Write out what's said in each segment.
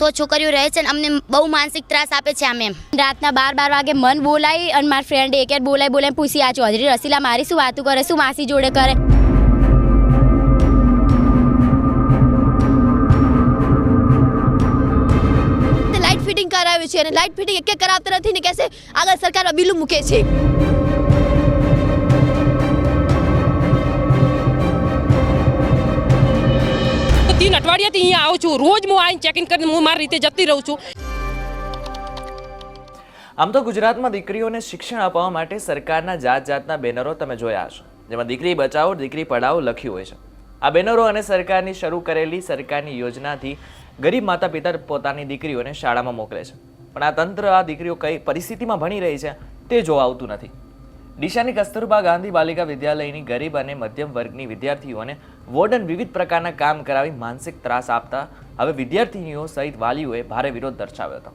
સો છોકરીઓ રહે છે અને અમને બહુ માનસિક ત્રાસ આપે છે આ મેમ રાતના બાર બાર વાગે મન બોલાવી અને મારા ફ્રેન્ડ એક બોલાય બોલાય પૂછી, આ ચૌધરી રસીલા મારી શું વાતું કરે? શું માસી જોડે કરે? લાઇટ ફિટિંગ કરાવ્યું છે અને લાઇટ ફિટિંગ એક કરાવતા નથી ને કહેશે, આગળ સરકાર બિલું મૂકે છે. અઠવાડિયાથી અહીંયા આવું છું. રોજ હું આવીને ચેકિંગ કરીને હું મારી રીતે જતી રહું છું. આમ તો ગુજરાતમાં દીકરીઓને શિક્ષણ અપાવવા માટે સરકારના જાત જાતના બેનરો તમે જોયા હશો. જેમાં દીકરી બચાવો, દીકરી પઢાઓ લખ્યું હોય છે. આ બેનરો અને સરકારની શરૂ કરેલી સરકારની યોજનાથી ગરીબ માતા પિતા પોતાની દીકરીઓને શાળામાં મોકલે છે. પણ આ તંત્ર, આ દીકરીઓ કઈ પરિસ્થિતિમાં ભણી રહી છે તે જોવા આવતું નથી. ડીસાની કસ્તુરબા ગાંધી બાલિકા વિદ્યાલયની ગરીબ અને મધ્યમ વર્ગની વિદ્યાર્થીઓને વોર્ડન વિવિધ પ્રકારના કામ કરાવી માનસિક ત્રાસ આપતા હવે વિદ્યાર્થીનીઓ સહિત વાલીઓએ ભારે વિરોધ દર્શાવ્યો હતો.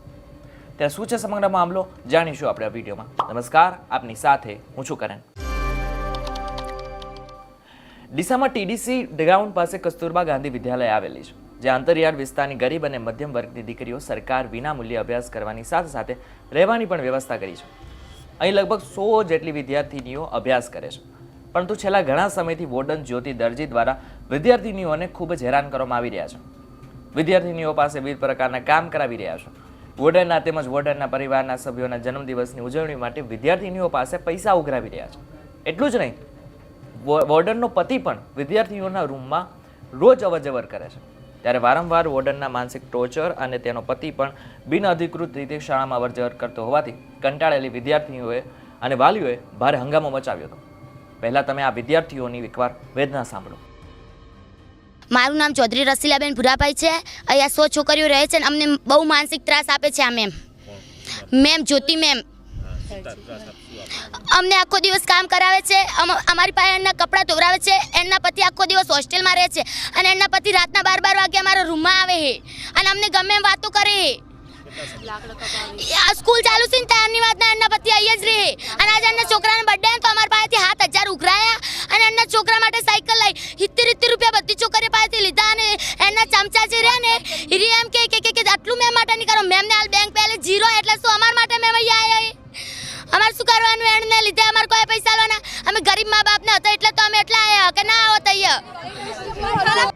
ત્યાં શું છે સમગ્ર મામલો જાણીશું આપણે આ વિડીયોમાં. નમસ્કાર, આપની સાથે હું છું કરણ ડીસામાં ટીડીસી ગ્રાઉન્ડ પાસે કસ્તુરબા ગાંધી વિદ્યાલય આવેલી છે, જ્યાં અંતરિયાળ વિસ્તારની ગરીબ અને મધ્યમ વર્ગની દીકરીઓ સરકાર વિનામૂલ્યે અભ્યાસ કરવાની સાથે સાથે રહેવાની પણ વ્યવસ્થા કરી છે. અહીં લગભગ સો જેટલી વિદ્યાર્થીનીઓ અભ્યાસ કરે છે. પરંતુ છેલ્લા ઘણા સમયથી વોર્ડન જ્યોતિ દરજી દ્વારા વિદ્યાર્થીનીઓને ખૂબ જ હેરાન કરવામાં આવી રહ્યા છે. વિદ્યાર્થીનીઓ પાસે વિવિધ પ્રકારના કામ કરાવી રહ્યા છે. વોર્ડનના તેમજ વોર્ડનના પરિવારના સભ્યોના જન્મદિવસની ઉજવણી માટે વિદ્યાર્થીનીઓ પાસે પૈસા ઉઘરાવી રહ્યા છે. એટલું જ નહીં વોર્ડનનો પતિ પણ વિદ્યાર્થીઓના રૂમમાં રોજ અવરજવર કરે છે. ત્યારે વારંવાર વોર્ડનના માનસિક ટોર્ચર અને તેનો પતિ પણ બિનઅધિકૃત રીતે શાળામાં વર્જર કરતો હોવાથી કંટાળેલી વિદ્યાર્થીઓએ અને વાલીઓએ ભારે હંગામો મચાવ્યો હતો. પહેલાં તમે આ વિદ્યાર્થીઓની એકવાર વેદના સાંભળો. મારું નામ ચૌધરી રસીલાબેન ભુરાભાઈ છે. અહીંયા સો છોકરીઓ રહે છે અને અમને બહુ માનસિક ત્રાસ આપે છે આ મેમ મેમ જ્યોતિ મેમ અમને આખો દિવસ કામ કરાવે છે અમ- અમારી પાસે એમના કપડાં ધોવરાવે છે એમના પતિ આખો દિવસ હોસ્ટેલમાં રહે છે અને એમના પતિ રાતના બાર બાર વાગે અમારા રૂમમાં આવે છે. અને અમને ગમે એમ વાતો કરે છે. આ સ્કૂલ ચાલુ છે ને ત્યારની વાતના એમના પતિ અહીંયા જ રહે. અને આજે એમના છોકરાના બર્થડે તો અમારા પાસેથી હાથ હજાર ઉઘરાયા. અને એમના છોકરા માટે સાયકલ લઈ સિત્તેર સિત્તેર રૂપિયા બધી છોકરીઓ પાસેથી લીધા અને એમના ચમચા જે રહ્યા ને એ રહ્યા એમ કે કે કે- કે આટલું મેમ માટે નહીં કરો મેમને હાલ બેંક પહેલે જીરો એટલે શું અમારા માટે મેમ અહીંયા આવ્યા એ? અમારે શું કરવાનું એમને લીધે અમારે કોઈ પૈસા આલવાના અમે ગરીબ મા બાપને હતા એટલે તો અમે એટલા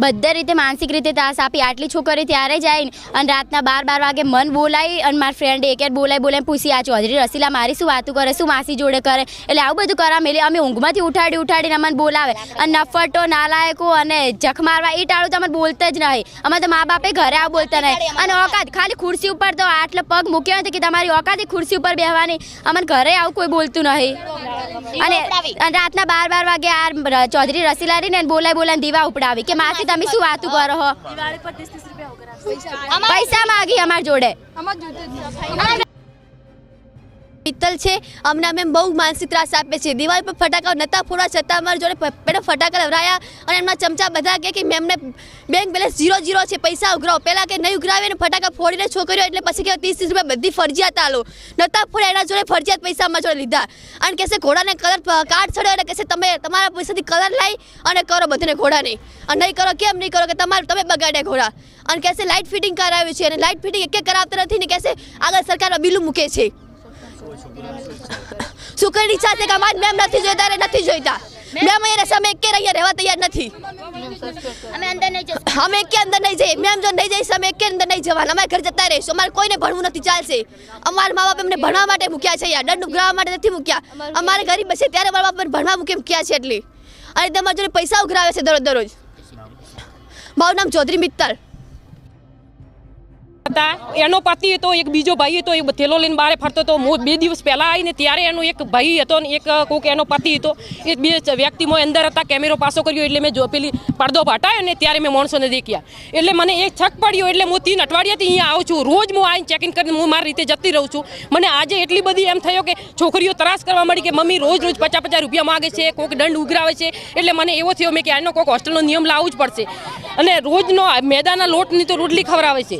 બધા રીતે માનસિક રીતે ત્રાસ આપી આટલી છોકરી ત્યારે જાય અને રાતના બાર બાર વાગે મન બોલાવી અને મારા ફ્રેન્ડ એક બોલાય બોલાય પૂછી, આ ચૌધરી રસીલા મારી શું વાતું કરે, શું માસી જોડે કરે? એટલે આવું બધું કરા મેલે. અમે ઊંઘમાંથી ઉઠાડી, ઉઠાડીને અમને બોલાવે. અને નફટો નાલાયકો અને જખ મારવા એ ટાળું તો અમને બોલતા જ નહીં. અમે તો મા બાપે ઘરે આવું બોલતા નહીં. અને ઓકાત, ખાલી ખુરશી ઉપર તો આટલો પગ મૂક્યો નથી કે તમારી ઓકાત ખુરશી ઉપર બેહવાની. અમને ઘરે આવું કોઈ બોલતું નહીં. અને રાતના બાર બાર વાગે આ ચૌધરી રસીલા રહીને બોલાય બોલાય દીવા ઉપડાવી કે માસી તમે શું વાતું કરો છો પૈસા માગી અમાર જોડે. પિત્તલ છે. અમને અમે બહુ માનસિક ત્રાસ આપે છે. દિવાલ પર ફટાકા નતા ફોડવા છતાં અમારા જોડે પેલા ફટાકા લવરાયા અને એમના ચમચા બધા કહે કે મેમને બેંક બેલેન્સ ઝીરો ઝીરો છે. પૈસા ઉઘરાવો. પહેલાં કે નહીં ઉઘરાવે અને ફટાકા ફોડીને છોકરીઓ એટલે પછી કે ત્રીસ ત્રીસ રૂપિયા બધી ફરજિયાત આલો. નતા ફોડ્યા, એના જોડે ફરજિયાત પૈસા અમારા જોડે લીધા. અને કહેશે ઘોડાને કલર કાર્ડ ચડ્યો એટલે કહેશે તમે, તમારા પૈસાથી કલર લાવી અને કરો બધાને ઘોડાને. અને નહીં કરો કેમ નહીં કરો કે તમારે, તમે બગાડ્યા ઘોડા. અને કહેશે લાઇટ ફિટિંગ કરાવ્યું છે. અને લાઇટ ફિટિંગ એક કરાવતા નથી ને કહેશે આગળ સરકારમાં બિલ મૂકે છે. સુકરની ઈચ્છા છે કે અમારે મેમ નથી જોઈતા રે નથી જોઈતા. મેમ અહીંયા અમે એકે અહીંયા રહેવા તૈયાર નથી. અમે અંદર નહીં જઈશું અમે કે અંદર નહીં જઈએ. મેમ જો નહીં જઈશ અમે કે અંદર નહીં જવાના. અમારે ઘર જતા રહીશું. અમારે કોઈને ભણવું નથી ચાલશે. અમારા મા બાપ એમને ભણવા માટે મૂક્યા છે અહીંયા. દંડ ઉઘરાવવા માટે નથી મૂક્યા. અમારે ગરીબ છે ત્યારે મારા બાપ ભણવા મૂકે મૂક્યા છે એટલે. અને તમારા જોડે પૈસા ઉઘરાવે છે દરરોજ દરરોજ. મારું નામ ચૌધરી મિત્તલ. હતા એનો પતિ હતો, એક બીજો ભાઈ હતો એ થેલો લઈને બારે ફરતો હતો. હું બે દિવસ પહેલાં આવીને ત્યારે એનો એક ભાઈ હતો ને એક કોઈક એનો પતિ હતો. એ બે વ્યક્તિમાં અંદર હતા, કેમેરો પાસો કર્યો એટલે મેં જો પેલી પડદો ફાટાયો ને ત્યારે મેં માણસોને દેખ્યા. એટલે મને એક છક પડ્યો, એટલે હું તીન અઠવાડિયાથી અહીંયા આવું છું. રોજ હું આવીને ચેકિંગ કરીને હું મારી રીતે જતી રહું છું. મને આજે એટલી બધી એમ થયો કે છોકરીઓ ત્રાસ કરવા મળી કે મમ્મી રોજ રોજ પચાસ પચાસ રૂપિયા માગે છે કોઈક દંડ ઉઘરાવે છે. એટલે મને એવો થયો, મેં કે આનો કોઈક હોસ્ટેલનો નિયમ લાવવું જ પડશે. અને રોજનો મેદાના લોટની તો રોટલી ખવડાવે છે.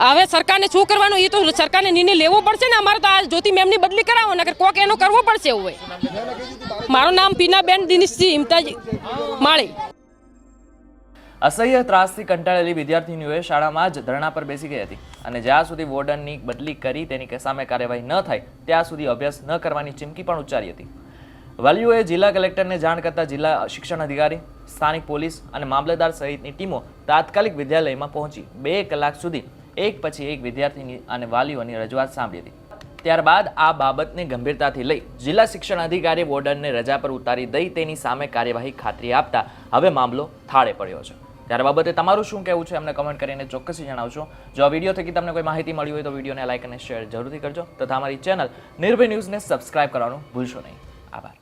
હવે સરકારને શું કરવાનું? એ તો સરકારને નિર્ણય લેવો પડશે ને અમારે તો આ જ્યોતિ મેમની બદલી કરાવો ને કોક એનો કરવો પડશે એવું મારું નામ પીનાબેન દિનેશજી હિમતાજી માળી. અસહ્ય ત્રાસથી કંટાળેલી વિદ્યાર્થીનીઓએ શાળામાં જ ધરણા પર બેસી ગઈ હતી અને જ્યાં સુધી વોર્ડનની બદલી કરી તેની સામે કાર્યવાહી ન થાય, ત્યાં સુધી અભ્યાસ ન કરવાની ચીમકી પણ ઉચ્ચારી હતી. વાલીઓએ જિલ્લા કલેક્ટરને જાણ કરતા જિલ્લા શિક્ષણ અધિકારી, સ્થાનિક પોલીસ અને મામલતદાર સહિતની ટીમો તાત્કાલિક વિદ્યાલયમાં પહોંચી બે કલાક સુધી એક પછી એક વિદ્યાર્થીની અને વાલીઓની રજૂઆત સાંભળી હતી. ત્યારબાદ આ બાબતને ગંભીરતાથી લઈ જિલ્લા શિક્ષણ અધિકારી વોર્ડનને રજા પર ઉતારી દઈ તેની સામે કાર્યવાહી ખાતરી આપતા હવે મામલો થાળે પડ્યો છે. ત્યારે બાબતે તમારું શું કહેવું છે અમને કમેન્ટ કરીને ચોક્કસથી જણાવશો જો આ વીડિયો થકી તમને કોઈ માહિતી મળી હોય તો વિડીયોને લાઇક અને શેર જરૂરથી કરજો. તથા અમારી ચેનલ નિર્ભય ન્યૂઝને સબસ્ક્રાઇબ કરવાનું ભૂલશો નહીં. આભાર.